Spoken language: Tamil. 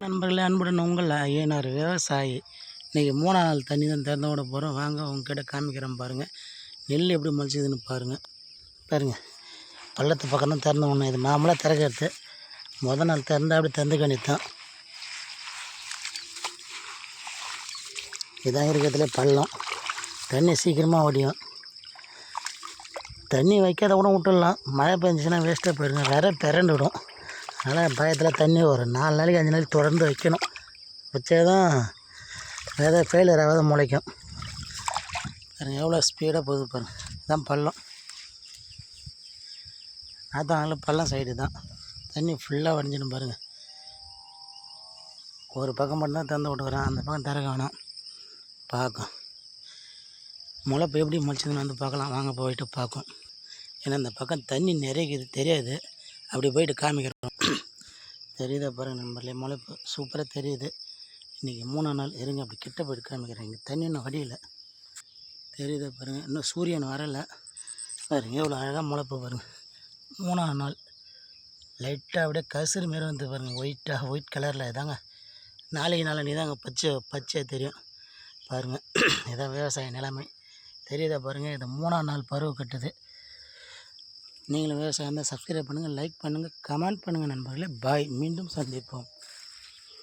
நண்பர்களே அன்புடன் உங்கள் ஐயனார் விவசாயி. இன்றைக்கி மூணாம் நாள் தண்ணி தான் திறந்து விட போகிறோம் வாங்க உங்ககிட்ட காமிக்கிறேன் பாருங்கள் நெல் எப்படி மலிச்சதுன்னு பாருங்கள் பாருங்கள் பள்ளத்து பக்கம் தான் திறந்து ஒன்று இது மாமூலாக திறக்கிறது. முத நாள் திறந்தால் அப்படி திறந்து கணித்தான் இதான் இருக்கிறதுலே பள்ளம். தண்ணி சீக்கிரமாக ஓடியும் தண்ணி வைக்காத கூட விட்டுடலாம். மழை பெஞ்சிச்சுன்னா வேஸ்ட்டாக போயிடுங்க. வேற பிறண்டு விடும் அதனால் பயத்தில் தண்ணி ஒரு நாலு நாளைக்கு அஞ்சு நாளைக்கு தொடர்ந்து வைக்கணும். வச்சே தான் விதை ஃபெயிலியர் ஆகாத முளைக்கும். பாருங்கள் எவ்வளோ ஸ்பீடாக போகுது பாருங்கள் இதுதான் பள்ளம். அதான் பள்ளம் சைடு தான். தண்ணி ஃபுல்லாக வடிஞ்சிடும் பாருங்கள் ஒரு பக்கம் மட்டும்தான் திறந்து விட்டுக்கிறேன். அந்த பக்கம் திறக்க வேணாம். பார்க்கும். முளைப்பு எப்படி முளைச்சதுன்னு வந்து பார்க்கலாம். வாங்க போயிட்டு பார்க்கும். ஏன்னா இந்த பக்கம் தண்ணி நிறைய தெரியாது. அப்படி போயிட்டு காமிக்கிறோம். தெரியுதா பாருங்கள் நண்பர்களே முளைப்பு சூப்பராக தெரியுது. இன்றைக்கி மூணாம் நாள் இருங்க அப்படி கிட்ட போயிட்டு காமிக்கிறேன். இங்கே தண்ணி இன்னும் வடியல. தெரியுதா பாருங்கள் இன்னும் சூரியன் வரலை. பாருங்க எவ்வளோ அழகாக முளைப்பு பாருங்கள் மூணாம் நாள் லைட்டாக அப்படியே கசுறு மாரி வந்து பாருங்கள் ஒயிட்டாக ஒயிட் கலரில் இதாங்க. நாளைக்கு நாளை தாங்க பச்சை பச்சையாக தெரியும். பாருங்கள் இதான் விவசாய நிலைமை. தெரியுதா பாருங்கள் இது மூணாம் நாள் பருவ கட்டுது. நீங்களும் விவசாயம் தான் சப்ஸ்கிரைப் பண்ணுங்கள் லைக் பண்ணுங்கள் கமெண்ட் பண்ணுங்கள் நண்பர்களே. பாய் மீண்டும் சந்திப்போம்.